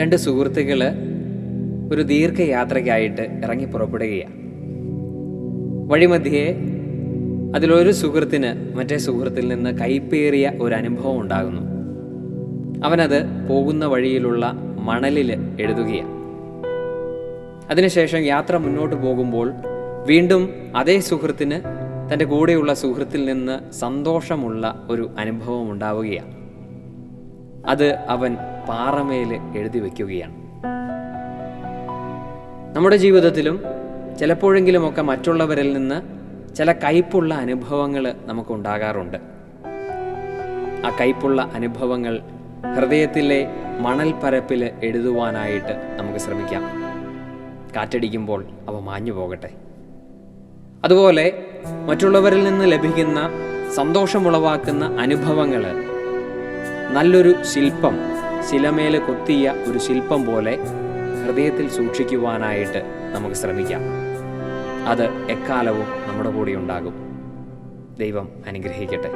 രണ്ട് സുഹൃത്തുക്കൾ ഒരു ദീർഘയാത്രയ്ക്കായിട്ട് ഇറങ്ങി പുറപ്പെടുകയാണ്. വഴിമധ്യേ അതിലൊരു സുഹൃത്തിന് മറ്റേ സുഹൃത്തിൽ നിന്ന് കൈപ്പേറിയ ഒരു അനുഭവം ഉണ്ടാകുന്നു. അവനത് പോകുന്ന വഴിയിലുള്ള മണലിൽ എഴുതുകയാണ്. അതിനുശേഷം യാത്ര മുന്നോട്ട് പോകുമ്പോൾ വീണ്ടും അതേ സുഹൃത്തിന് തന്റെ കൂടെയുള്ള സുഹൃത്തിൽ നിന്ന് സന്തോഷമുള്ള ഒരു അനുഭവം ഉണ്ടാവുകയാണ്. അത് അവൻ പാറമേൽ എഴുതി വയ്ക്കുകയാണ് നമ്മുടെ ജീവിതത്തിലും ചിലപ്പോഴെങ്കിലുമൊക്കെ മറ്റുള്ളവരിൽ നിന്ന് ചില കയ്പുള്ള അനുഭവങ്ങൾ നമുക്കുണ്ടാകാറുണ്ട്. ആ കയ്പുള്ള അനുഭവങ്ങൾ ഹൃദയത്തിലെ മണൽപ്പരപ്പിൽ എഴുതുവാനായിട്ട് നമുക്ക് ശ്രമിക്കാം. കാറ്റടിക്കുമ്പോൾ അവ മാഞ്ഞു പോകട്ടെ. അതുപോലെ മറ്റുള്ളവരിൽ നിന്ന് ലഭിക്കുന്ന സന്തോഷമുളവാക്കുന്ന അനുഭവങ്ങൾ നല്ലൊരു ശില്പം ശിലമേൽ കൊത്തിയ ഒരു ശില്പം പോലെ ഹൃദയത്തിൽ സൂക്ഷിക്കുവാനായിട്ട് നമുക്ക് ശ്രമിക്കാം. അത് എക്കാലവും നമ്മുടെ കൂടെ ഉണ്ടാകും ദൈവം അനുഗ്രഹിക്കട്ടെ.